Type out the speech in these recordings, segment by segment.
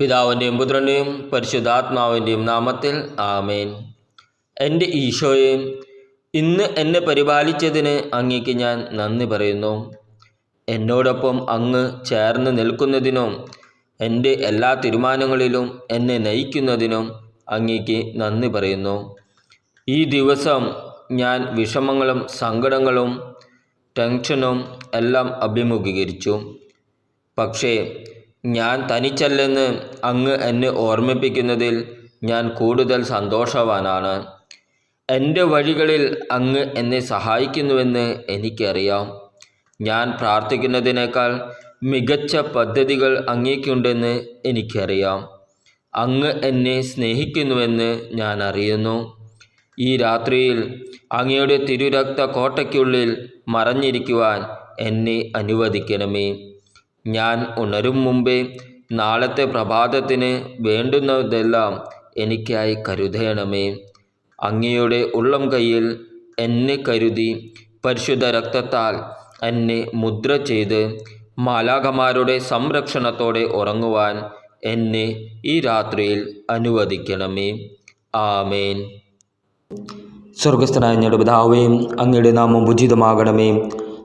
പിതാവിന്റെയും പുത്രന്റെയും പരിശുദ്ധാത്മാവിന്റെയും നാമത്തിൽ ആമേൻ. എന്റെ ഈശോയെ ഇന്ന് എന്നെ പരിപാലിച്ചതിന് അങ്ങേക്ക് ഞാൻ നന്ദി പറയുന്നു. എന്നോടൊപ്പം അങ്ങ് ചേർന്ന് നിൽക്കുന്നതിനും എന്റെ എല്ലാ തീരുമാനങ്ങളിലും എന്നെ നയിക്കുന്നതിനും അങ്ങേക്ക് നന്ദി പറയുന്നു. ഈ ദിവസം ഞാൻ വിഷമങ്ങളും സങ്കടങ്ങളും ടെൻഷനും എല്ലാം അഭിമുഖീകരിച്ചു. പക്ഷേ ഞാൻ തനിച്ചല്ലെന്ന് അങ്ങ് എന്നെ ഓർമ്മിപ്പിക്കുന്നതിൽ ഞാൻ കൂടുതൽ സന്തോഷവാനാണ്. എന്റെ വഴികളിൽ അങ്ങ് എന്നെ സഹായിക്കുന്നുവെന്ന് എനിക്കറിയാം. ഞാൻ പ്രാർത്ഥിക്കുന്നതിനേക്കാൾ മികച്ച പദ്ധതികൾ അങ്ങേക്കുണ്ടെന്ന് എനിക്കറിയാം. അങ്ങ് എന്നെ സ്നേഹിക്കുന്നുവെന്ന് ഞാൻ അറിയുന്നു. ഈ രാത്രിയിൽ അങ്ങയുടെ തിരുരക്ത കോട്ടയ്ക്കുള്ളിൽ മറഞ്ഞിരിക്കുവാൻ എന്നെ അനുവദിക്കണമേ. ഞാൻ ഉണരും മുമ്പേ നാളത്തെ പ്രഭാതത്തിന് വേണ്ടുന്നതെല്ലാം എനിക്കായി കരുതേണമേ. അങ്ങയുടെ ഉള്ളം കയ്യിൽ എന്നെ കരുതി പരിശുദ്ധ രക്തത്താൽ എന്നെ മുദ്ര ചെയ്ത് മാലാഖമാരുടെ സംരക്ഷണത്തോടെ ഉറങ്ങുവാൻ എന്നെ ഈ രാത്രിയിൽ അനുവദിക്കണമേ. ആമേൻ. സ്വർഗസ്ഥനായ ഞങ്ങളുടെ അങ്ങയുടെ നാമം ഉചിതമാകണമേ.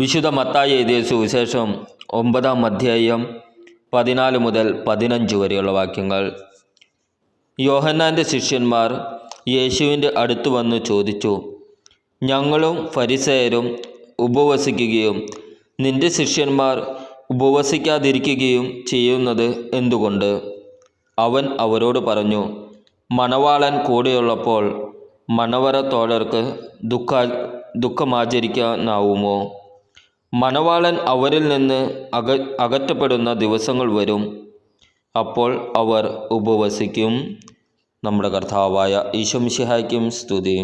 വിശുദ്ധ മത്തായി എഴുതിയ സുവിശേഷം ഒമ്പതാം അധ്യായം പതിനാല് മുതൽ പതിനഞ്ച് വരെയുള്ള വാക്യങ്ങൾ. യോഹന്നാന്റെ ശിഷ്യന്മാർ യേശുവിന്റെ അടുത്ത് വന്ന് ചോദിച്ചു ഞങ്ങളും ഫരിസയരും ഉപവസിക്കുകയും നിന്റെ ശിഷ്യന്മാർ ഉപവസിക്കാതിരിക്കുകയും ചെയ്യുന്നത് എന്തുകൊണ്ട്? അവൻ അവരോട് പറഞ്ഞു മണവാളൻ കൂടെയുള്ളപ്പോൾ മണവറത്തോഴർക്ക് ദുഃഖ ദുഃഖമാചരിക്കാനാവുമോ? മണവാളൻ അവരിൽ നിന്ന് അക അകറ്റപ്പെടുന്ന ദിവസങ്ങൾ വരും. അപ്പോൾ അവർ ഉപവസിക്കും. നമ്മുടെ കർത്താവായ ഈശോമിശിഹായ്ക്കും സ്തുതി.